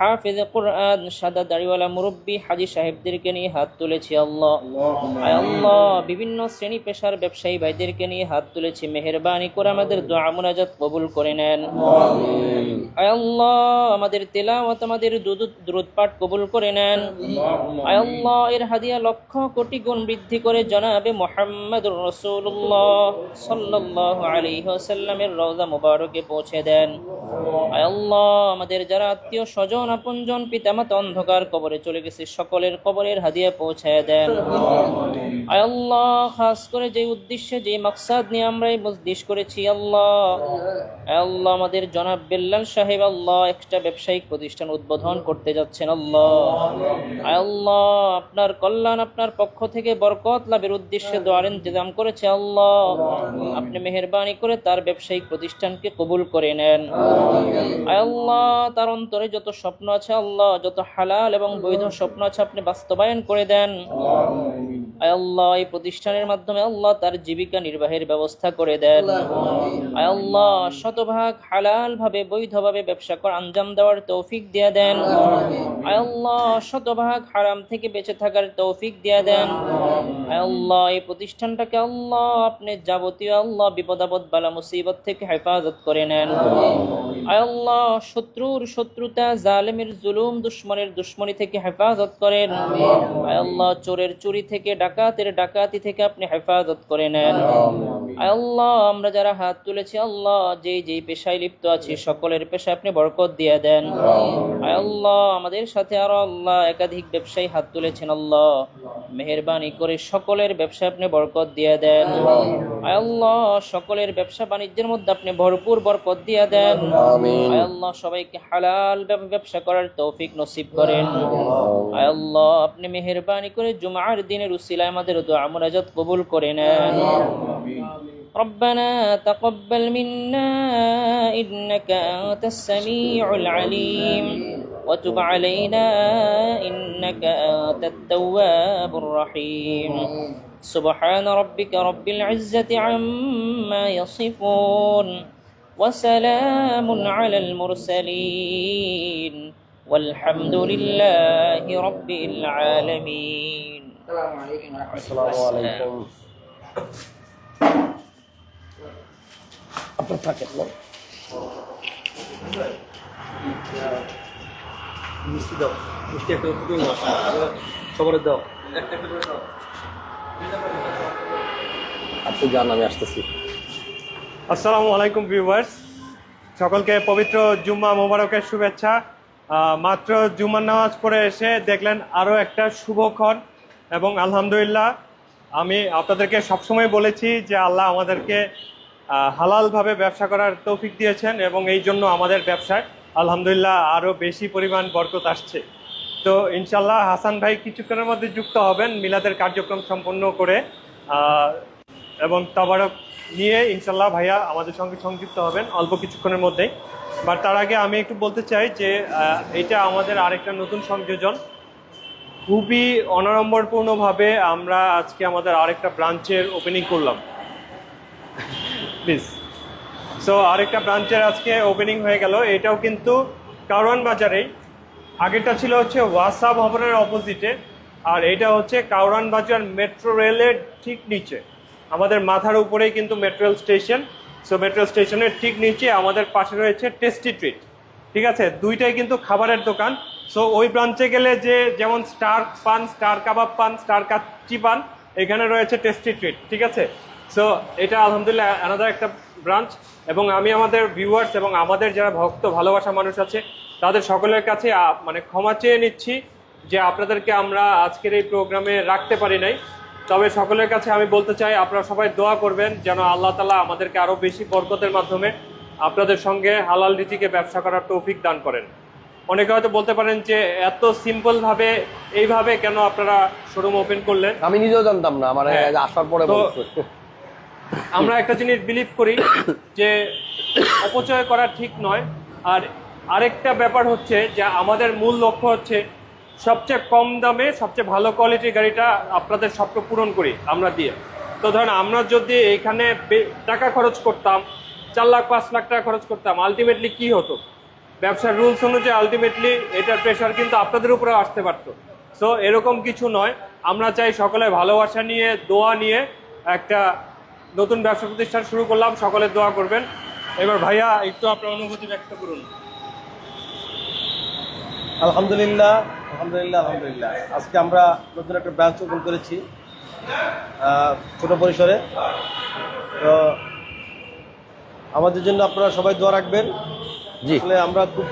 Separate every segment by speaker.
Speaker 1: হাফিজ কোরআন, সাদা দাড়িওয়ালা মুরব্বী, হাজি সাহেবদেরকে নিয়ে হাত তুলেছি আল্লাহ। আল্লাহ, বিভিন্ন শ্রেণি পেশার ব্যবসায়ী ভাইদেরকে নিয়ে হাত তুলেছি। মেহেরবানি করে আমাদের দোয়া মুনাজাত কবুল করে নেন। আল্লাহ, আমাদের তেলাওয়াত, আমাদের দুরুদ পাঠ কবুল করে নেন। আল্লাহ, এর হাদিয়া লক্ষ কোটি গুণ বৃদ্ধি করে জনাবে মোহাম্মদুর রসুল্লাহ সাল্লাল্লাহু আলাইহি ওয়াসাল্লামের রওজা মুবারকে পৌঁছে দেন। আল্লাহ, আমাদের যারা আত্মীয় স্বজন আপনজন পিতামাতা অন্ধকার কবরে চলে গেছে। সকলের কবরের হাদিয়া পৌঁছায় দেন। আল্লাহ, খাস করে যে উদ্দেশ্যে, যে মাকসাদ নিয়ে আমরা এই মজলিস করেছি, আল্লাহ। আল্লাহ, আমাদের জনাব বেল্লাল সাহেব, আল্লাহ, একটা ব্যবসায়িক প্রতিষ্ঠান উদ্বোধন করতে যাচ্ছেন, আল্লাহ। আল্লাহ, আপনার কল্যাণ, আপনার পক্ষ থেকে বরকত লাভের উদ্দেশ্যে দোয়ার ইন্তজাম করেছে, আল্লাহ। আপনি মেহেরবানি করে তার ব্যবসায়িক প্রতিষ্ঠানকে কবুল করে নেন। আল্লাহ, তার অন্তরে যত স্বপ্ন আছে আল্লাহ যত হালাল এবং বৈধ স্বপ্ন আছে আপনি বাস্তবায়ন করে দেন। আয় আল্লাহ, এই প্রতিষ্ঠানের মাধ্যমে আল্লাহ তার জীবিকা নির্বাহের ব্যবস্থা করে দেন। আয় আল্লাহ, শতভাগ হালাল ভাবে বৈধভাবে ব্যবসা কর আঞ্জাম দেওয়ার তৌফিক দিয়ে দেন। আয় আল্লাহ, শতভাগ হারাম থেকে বেঁচে থাকার তৌফিক দিয়ে দেন। আয় আল্লাহ, এই প্রতিষ্ঠানটাকে আল্লাহ আপনি যাবতীয় আল্লাহ বিপদাপদ, বালা মুসিবত থেকে হেফাজত করে নেন। আয় আল্লাহ, শত্রুর শত্রুতা, জালেমের জুলুম, দুশ্মনের দুশ্মনী থেকে হেফাজত করেন। আয় আল্লাহ, চোরের চুরি থেকে ডাকাতের ডাকাতি থেকে আপনি হেফাজত করে নেন। আল্লাহ। আমরা যারা হাত তুলেছি আল্লাহ যেই যেই পেশায় লিপ্ত আছি সকলের পেশায় আপনি বরকত দিয়ে দেন। আল্লাহ। আমাদের সাথে আরও আল্লাহ একাধিক ব্যবসায়ী হাত তুলেছেন আল্লাহ। মেহেরবানি করে সকলের ব্যবসায় আপনি বরকত দিয়ে দেন। আয় আল্লাহ সকলের ব্যবসা বাণিজ্যের মধ্যে আপনি ভরপুর বরকত দিয়ে দেন। আল্লাহ সবাইকে হালাল ব্যবসা করার তৌফিক নসিব করেন। আল্লাহ আপনি মেহরবানি করে জুমার দিনের উসিলায় وسيلة مدر دعاء مناجات قبول كرنا ربنا تقبل منا إنك أنت السميع العليم وتب علينا إنك أنت التواب الرحيم سبحان ربك رب العزة عما يصفون وسلام على المرسلين والحمد لله رب العالمين
Speaker 2: আসসালামু আলাইকুম আপনার থাকেন
Speaker 3: মিষ্টি দাও। মিষ্টি একটা সবার দাও। করে দাও।
Speaker 2: আপনি যান আমি আসতেছি।
Speaker 4: আসসালামু আলাইকুম ভিউয়ার্স সকলকে পবিত্র জুম্মা মোবারকের শুভেচ্ছা। মাত্র জুম্মার নামাজ পড়ে এসে দেখলেন আরও একটা শুভক্ষণ এবং আলহামদুলিল্লাহ, আমি আপনাদেরকে সবসময় বলেছি যে আল্লাহ আমাদেরকে হালালভাবে ব্যবসা করার তৌফিক দিয়েছেন এবং এই জন্য আমাদের ব্যবসায় আলহামদুলিল্লাহ আরও বেশি পরিমাণ বরকত আসছে। তো ইনশাল্লাহ হাসান ভাই কিছুক্ষণের মধ্যে যুক্ত হবেন, মিলাদের কার্যক্রম সম্পন্ন করে এবং তাবারক নিয়ে ইনশাল্লাহ ভাইয়া আমাদের সঙ্গে সংযুক্ত হবেন অল্প কিছুক্ষণের মধ্যেই। বাট তার আগে আমি একটু বলতে চাই যে এটা আমাদের আরেকটা নতুন সংযোজন। খুবই অনড়ম্বরপূর্ণভাবে আমরা আজকে আমাদের আরেকটা ব্রাঞ্চের ওপেনিং করলাম। প্লিজ সো আরেকটা ব্রাঞ্চের আজকে ওপেনিং হয়ে গেল। এটাও কিন্তু কারওয়ান বাজারেই। আগেরটা ছিল হচ্ছে ওয়াসা ভবনের অপোজিটে আর এটা হচ্ছে কাউরান বাজার মেট্রো রেলের ঠিক নিচে। আমাদের মাথার উপরেই কিন্তু metro rail station so metro স্টেশনের ঠিক নিচে আমাদের পাশে রয়েছে টেস্টি ট্রিট ঠিক আছে? দুইটাই কিন্তু খাবারের দোকান। সো ওই ব্রাঞ্চে গেলে যে যেমন স্টার পান স্টার কাবাব পান স্টার কাচ্চি পান, এখানে রয়েছে টেস্টি ট্রিট ঠিক আছে? সো এটা আলহামদুলিল্লাহ আলাদা একটা ব্রাঞ্চ এবং আমি আমাদের ভিউয়ার্স এবং আমাদের যারা ভক্ত, ভালোবাসা মানুষ আছে, তাদের সকলের কাছে মানে ক্ষমা চেয়ে নিচ্ছি যে আপনাদেরকে আমরা আজকের এই প্রোগ্রামে রাখতে পারি নাই। তবে সকলের কাছে আমি বলতে চাই, আপনারা সবাই দোয়া করবেন যেন আল্লাহ তালা আমাদেরকে আরও বেশি বরকতের মাধ্যমে আপনাদের সঙ্গে হালাল রীতিকে ব্যবসা করার তৌফিক দান করেন। অনেকে হয়তো বলতে পারেন যে এত সিম্পলভাবে এইভাবে কেন আপনারা শোরুম ওপেন করলেন?
Speaker 2: আমি নিজেও জানতাম না আমার
Speaker 4: হ্যাঁ।
Speaker 2: আসার পরে
Speaker 4: আমরা একটা জিনিস বিলিভ করি যে অপচয় করা ঠিক নয়। আর আরেকটা ব্যাপার হচ্ছে যে আমাদের মূল লক্ষ্য হচ্ছে সবচেয়ে কম দামে সবচেয়ে ভালো কোয়ালিটির গাড়িটা আপনাদের স্বপ্ন পূরণ করি আমরা দিয়ে। তো ধরেন আমরা যদি এখানে টাকা খরচ করতাম চার লাখ পাঁচ লাখ টাকা খরচ করতাম আলটিমেটলি কি হতো? ব্যবসার রুলস অনুযায়ী আলটিমেটলি এটার প্রেশার কিন্তু আপনাদের উপরে আসতে পারতো। সো এরকম কিছু নয়। আমরা চাই সকলে ভালোবাসা নিয়ে, দোয়া নিয়ে একটা নতুন ব্যবসা প্রতিষ্ঠান শুরু করলাম, সকলে দোয়া করবেন। এবার ভাইয়া, একটু আপনার অনুভূতি ব্যক্ত করুন।
Speaker 3: আলহামদুলিল্লাহ আলহামদুলিল্লাহ আলহামদুলিল্লাহ। আজকে আমরা নতুন একটা ব্রাঞ্চ ওপেন করেছি ছোট পরিসরে। তো, আমাদের জন্য আপনারা সবাই দোয়া রাখবেন।
Speaker 2: জি।
Speaker 3: আমরা খুব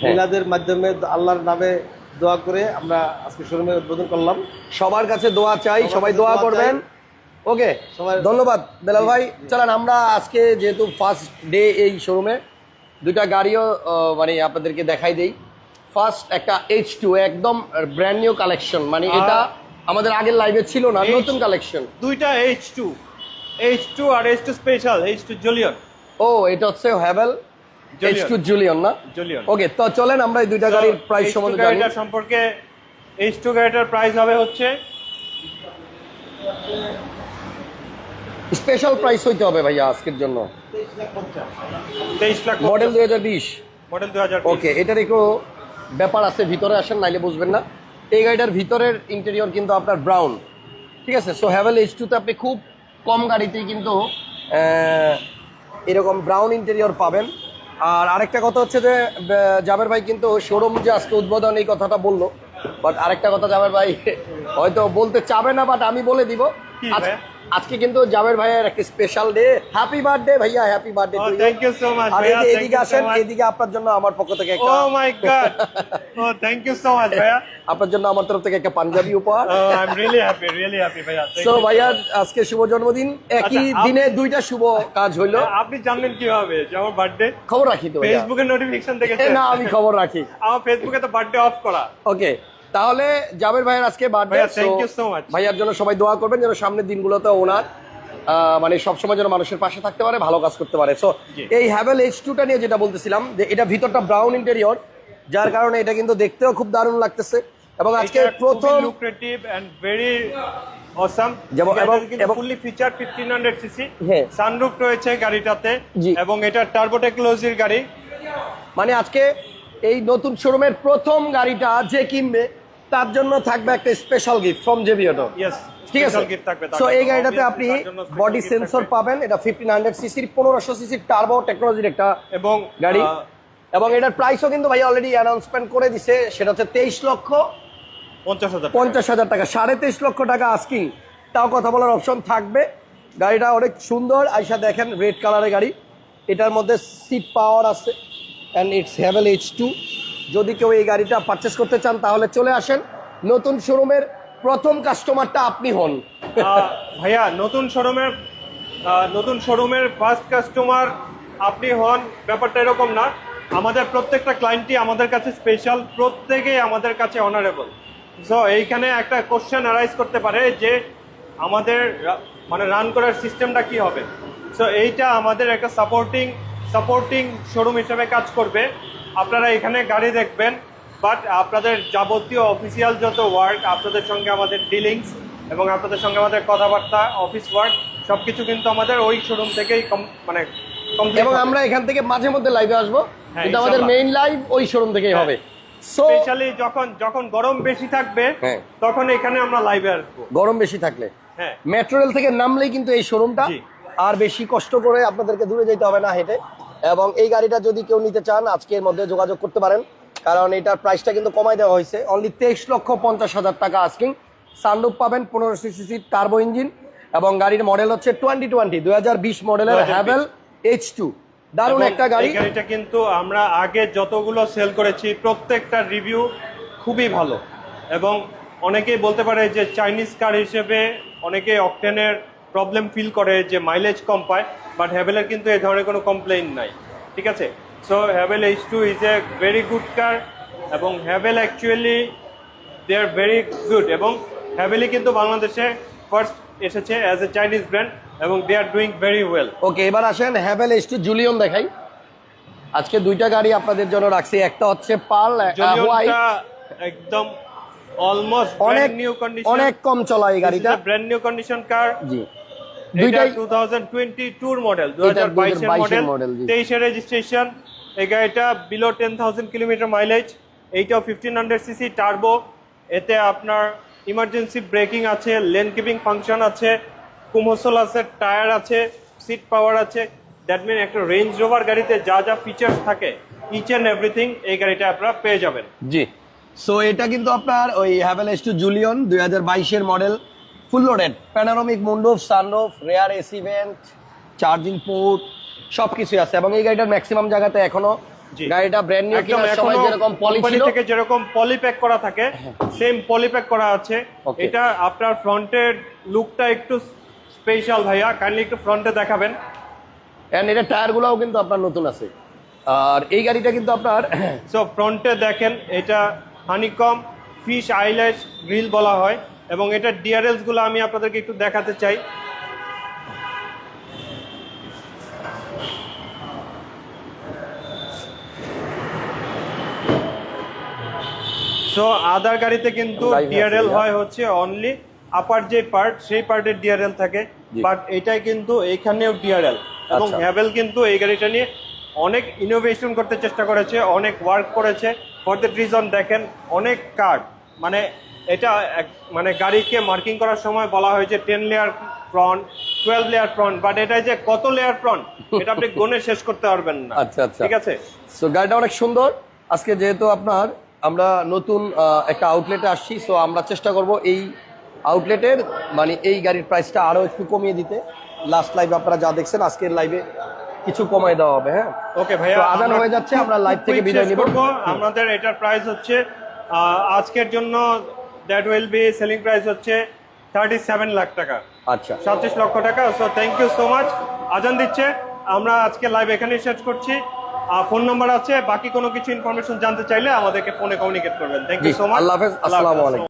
Speaker 2: হ্যাঁ।
Speaker 3: মিলাদের মাধ্যমে আল্লাহর নামে দোয়া করে আমরা আজকে শোরুমে উদ্বোধন করলাম।
Speaker 2: সবার কাছে দোয়া চাই সবাই দোয়া
Speaker 3: দোয়া
Speaker 2: করবেন। ওকে
Speaker 3: সবাই-
Speaker 2: ধন্যবাদ বেলাল ভাই। চলেন আমরা আজকে যেহেতু ফার্স্ট ডে এই শোরুমে দুইটা গাড়িও মানে আপনাদেরকে দেখাই দেই। ফার্স্ট একটা এইচ টু একদম ব্র্যান্ড নিউ কালেকশন মানে এটা আমাদের আগের লাইভে ছিল না নতুন কালেকশন
Speaker 4: দুইটা এইচ টু এইচ টু আর H two special H two Julian
Speaker 2: ও এটা হচ্ছে Havells H
Speaker 4: Julian.
Speaker 2: Two Julian না?
Speaker 4: জুলিয়ন
Speaker 2: ওকে তো চলেন আমরা এই দুইটা গাড়ির প্রাইস সম্বন্ধে জানি।
Speaker 4: গাড়িটার সম্পর্কে এইচ টু গাড়িটার প্রাইস হবে হচ্ছে?
Speaker 2: স্পেশাল প্রাইস হইতে হবে ভাইয়া আজকের জন্য।
Speaker 4: লাখ
Speaker 2: মডেল দুই হাজার বিশ।
Speaker 4: মডেল দু হাজার
Speaker 2: ওকে এটার একটু ব্যাপার আছে ভিতরে আসেন নাইলে বুঝবেন না। এই গাড়িটার ভিতরের ইন্টেরিয়র কিন্তু আপনার ব্রাউন ঠিক আছে সো হ্যাভেল এইচ টুতে আপনি খুব কম গাড়িতেই কিন্তু এরকম ব্রাউন ইন্টেরিয়র পাবেন। আর আরেকটা কথা হচ্ছে যে জাবের ভাই কিন্তু শোরুম যে আজকে উদ্বোধন এই কথাটা বলল। বাট আরেকটা কথা জাবের ভাই, হয়তো বলতে চাবে না বাট আমি বলে দিব? আজকে কিন্তু জাবের ভাইয়ের একটা স্পেশাল ডে হ্যাপি বার্থডে ভাইয়া happy birthday
Speaker 4: Oh, thank you so much,
Speaker 2: আর
Speaker 4: ভাইয়া,
Speaker 2: এই যে
Speaker 4: thank
Speaker 2: এদিকে আসেন এদিকে আপনার জন্য আমার পক্ষ থেকে একটা ও
Speaker 4: my god oh thank you so much ভাইয়া।
Speaker 2: আপনার জন্য আমার তরফ থেকে একটা পাঞ্জাবি উপহার।
Speaker 4: I am really happy really happy ভাইয়া
Speaker 2: সো ভাইয়া আজকে শুভ জন্মদিন। একই
Speaker 4: আচ্ছা,
Speaker 2: দিনে দুইটা শুভ কাজ হইল।
Speaker 4: আপনি জানলেন কীভাবে যে আমার বার্থডে
Speaker 2: খবর রাখি তো ভাইয়া।
Speaker 4: ফেসবুকে নোটিফিকেশন দেখেছেন?
Speaker 2: না আমি খবর রাখি।
Speaker 4: আমার ফেসবুকে তো বার্থডে অফ করা।
Speaker 2: ওকে তাহলে জাবের ভাইয়ের আজকে. ভাইয়ার জন্য সবাই দোয়া করবেন যেন সামনের দিনগুলোতে ওনার মানে সবসময় যেন মানুষের পাশে থাকতে পারে ভালো কাজ করতে পারে সো এই হ্যাভেল এইচ টুটা নিয়ে যেটা বলতেছিলাম যে এটা ভিতরটা ব্রাউন ইন্টেরিয়র যার কারণে এটা কিন্তু দেখতেও খুব দারুণ লাগতেছে এবং আজকে প্রথম
Speaker 4: লুক্রেটিভ এন্ড ভেরি অসাম
Speaker 2: যেমন- এবং-
Speaker 4: ফুললি ফিচার 1500 সিসি
Speaker 2: হ্যাঁ।
Speaker 4: সানরুফ রয়েছে গাড়িটাতে। এবং এটা টার্বো টেকনোলজির গাড়ি
Speaker 2: মানে আজকে এই নতুন শোরুমের প্রথম গাড়িটা যে কিনবে তার জন্য থাকবে একটা স্পেশাল গিফট ফ্রম
Speaker 4: ইয়েস
Speaker 2: ঠিক আছে?
Speaker 4: গিফট থাকবে তার
Speaker 2: সো এই গাড়িটাতে আপনি বডি সেন্সর পাবেন এটা ফিফটিন হান্ড্রেড সিসির পনেরোশো সিসির টার্বো টেকনোলজির একটা
Speaker 4: এবং
Speaker 2: গাড়ি। এবং এটার প্রাইসও কিন্তু ভাই অলরেডি অ্যানাউন্সমেন্ট করে দিছে সেটা হচ্ছে তেইশ লক্ষ
Speaker 4: পঞ্চাশ হাজার
Speaker 2: পঞ্চাশ হাজার টাকা সাড়ে তেইশ লক্ষ টাকা আস্কিং তাও কথা বলার অপশন থাকবে। গাড়িটা অনেক সুন্দর আইসা দেখেন রেড কালারের গাড়ি। এটার মধ্যে সিট পাওয়ার আছে and it's Haval H two যদি কেউ এই গাড়িটা পারচেস করতে চান, তাহলে চলে আসেন। নতুন শোরুমের প্রথম কাস্টমারটা আপনি হন।
Speaker 4: ভাইয়া, নতুন শোরুমের নতুন শোরুমের ফার্স্ট কাস্টমার আপনি হন, ব্যাপারটা এরকম না। আমাদের প্রত্যেকটা ক্লায়েন্টই আমাদের কাছে স্পেশাল প্রত্যেকেই আমাদের কাছে অনারেবল সো এইখানে একটা কোশ্চেন অ্যারাইজ করতে পারে যে আমাদের মানে রান করার সিস্টেমটা কি হবে? সো এইটা আমাদের একটা সাপোর্টিং সাপোর্টিং শোরুম হিসেবে কাজ করবে। আপনারা এখানে গাড়ি দেখবেন বাট আপনাদের যাবতীয় অফিসিয়াল যত ওয়ার্ক আপনাদের সঙ্গে আমাদের ডিলিংস এবং আপনাদের সঙ্গে আমাদের কথাবার্তা অফিস ওয়ার্ক সব কিছু কিন্তু আমাদের ওই শোরুম থেকেই কম- মানে
Speaker 2: এবং আমরা এখান থেকে মাঝে মধ্যে লাইভে আসব।
Speaker 4: হ্যাঁ,
Speaker 2: কিন্তু আমাদের মেইন লাইভ ওই শোরুম থেকেই হবে।
Speaker 4: স্পেশালি যখন যখন গরম বেশি থাকবে
Speaker 2: হ্যাঁ।
Speaker 4: তখন এখানে আমরা লাইভে আসব।
Speaker 2: গরম বেশি থাকলে।
Speaker 4: হ্যাঁ।
Speaker 2: মেট্রো রেল থেকে নামলেই কিন্তু এই শোরুমটা। আর বেশি কষ্ট করে আপনাদেরকে দূরে যেতে হবে না হেঁটে। এবং এই গাড়িটা যদি কেউ নিতে চান আজকের মধ্যে যোগাযোগ করতে পারেন। কারণ এটার প্রাইসটা কিন্তু কমাই দেওয়া হয়েছে। অনলি তেইশ লক্ষ পঞ্চাশ হাজার টাকা আস্কিং সানরুফ পাবেন পনেরো সিসি টার্বো ইঞ্জিন এবং গাড়ির মডেল হচ্ছে টোয়েন্টি টোয়েন্টি দুই হাজার বিশ মডেলের হ্যাভেল এইচ টু দারুণ একটা গাড়ি।
Speaker 4: গাড়িটা কিন্তু আমরা আগে যতগুলো সেল করেছি প্রত্যেকটা রিভিউ খুবই ভালো। এবং অনেকেই বলতে পারে যে চাইনিজ কার হিসেবে অনেকে অকটেনের প্রবলেম ফিল করে যে মাইলেজ কম পায় বাট হ্যাভেলের কিন্তু এই ধরনের কোনো কমপ্লেইন নাই ঠিক আছে? So Haval H two is a very good car এবং Haval actually they are very good এবং হ্যাভেলি কিন্তু বাংলাদেশে ফার্স্ট এসেছে অ্যাজ এ চাইনিজ ব্র্যান্ড এবং they are doing very well
Speaker 2: okay এবার আসেন হ্যাভেল এইচ টু জুলিয়ন দেখাই। আজকে দুইটা গাড়ি আপনাদের জন্য রাখছি একটা হচ্ছে পাল
Speaker 4: একদম অলমোস্ট
Speaker 2: অনেক
Speaker 4: নিউ কন্ডিশন
Speaker 2: অনেক কম চলা এই গাড়িটা।
Speaker 4: ব্র্যান্ড নিউ কন্ডিশন কার
Speaker 2: জি। দুইটাই
Speaker 4: টু থাউজেন্ড টোয়েন্টি টুর মডেল দু
Speaker 2: এটা
Speaker 4: হাজার বাইশের
Speaker 2: 2022
Speaker 4: মডেল
Speaker 2: model, জি।
Speaker 4: তেইশের রেজিস্ট্রেশন এই গাড়িটা below ten thousand kilometre mileage এইটাও ফিফটিন হান্ড্রেড সিসি টার্বো এতে আপনার ইমার্জেন্সি ব্রেকিং আছে লেন কিপিং ফাংশন আছে কুমোসল আছে টায়ার আছে সিট পাওয়ার আছে দ্যাট মিন একটা রেঞ্জ রোভার গাড়িতে যা যা ফিচার্স থাকে ইচ অ্যান্ড এভরিথিং এই গাড়িটা আপনারা পেয়ে যাবেন
Speaker 2: জি সো এটা কিন্তু আপনার ওই হ্যাভেল এস টু জুলিয়ন দুই হাজার বাইশের model full loaded. Panoramic মুন্ডোফ sunroof rear AC vent charging port সব কিছুই আছে। এবং এই গাড়িটার ম্যাক্সিমাম জায়গাতে
Speaker 4: এখনও।
Speaker 2: গাড়িটা ব্র্যান্ড নিউ সময়
Speaker 4: এখনও
Speaker 2: যেরকম পলি ছিল।
Speaker 4: থেকে যেরকম পলি প্যাক করা থাকে সেম পলি প্যাক করা আছে। এটা আপনার ফ্রন্টের লুকটা একটু স্পেশাল ভাইয়া। কাইন্ডলি একটু ফ্রন্টে দেখাবেন।
Speaker 2: এন্ড এটা টায়ারগুলোও কিন্তু আপনার নতুন আছে। আর এই গাড়িটা কিন্তু আপনার
Speaker 4: সো ফ্রন্টে দেখেন এটা হানিকম ফিশ আইল্যাশ গ্রিল বলা হয়। এবং এটা ডিআরএলসগুলো আমি আপনাদেরকে একটু দেখাতে চাই। সো আদার গাড়িতে কিন্তু ডিআরএল হয় হচ্ছে অনলি আপার যে পার্ট সেই পার্টের ডিআরএল থাকে। বাট এটাই কিন্তু এখানেও ডিআরএল এবং
Speaker 2: আচ্ছা।
Speaker 4: হ্যাভেল কিন্তু এই গাড়িটা নিয়ে অনেক ইনোভেশন করতে চেষ্টা করেছে অনেক ওয়ার্ক করেছে। ফর দ্যাট রিজন দেখেন অনেক কার্ড মানে এটা মানে গাড়িকে মার্কিং করার সময় বলা হয়েছে ten layer front twelve layer front but এটা যে কত লেয়ার ফ্রন্ট এটা আপনি গনে শেষ করতে পারবেন না।
Speaker 2: আচ্ছা, আচ্ছা।
Speaker 4: ঠিক আছে?
Speaker 2: সো গাড়িটা অনেক সুন্দর। আজকে যেহেতু আপনার আমরা নতুন একটা আউটলেটে আসছি সো আমরা চেষ্টা করব এই আউটলেটের মানে এই গাড়ির প্রাইসটা আরও একটু কমিয়ে দিতে। লাস্ট লাইভে আপনারা যা দেখছেন আজকের লাইভে কিছু কমায় দেওয়া হবে হ্যাঁ?
Speaker 4: ওকে ভাইয়া
Speaker 2: আদান হয়ে যাচ্ছে, আমরা live থেকে বিদায় নিব।
Speaker 4: আমাদের এটার প্রাইস হচ্ছে আজকের জন্য that will be selling price হচ্ছে থার্টি সেভেন লাখ টাকা।
Speaker 2: আচ্ছা।
Speaker 4: সাতত্রিশ লক্ষ টাকা। So thank you so much আজান দিচ্ছে। আমরা আজকে লাইভ এখানেই শেষ করছি। ফোন নাম্বার আছে। বাকি কোনো কিছু ইনফরমেশন জানতে চাইলে আমাদেরকে ফোনে কমিউনিকেট করবেন। থ্যাংক ইউ সো মাচ
Speaker 2: আল্লাহ হাফেজ। আসসালামু আলাইকুম।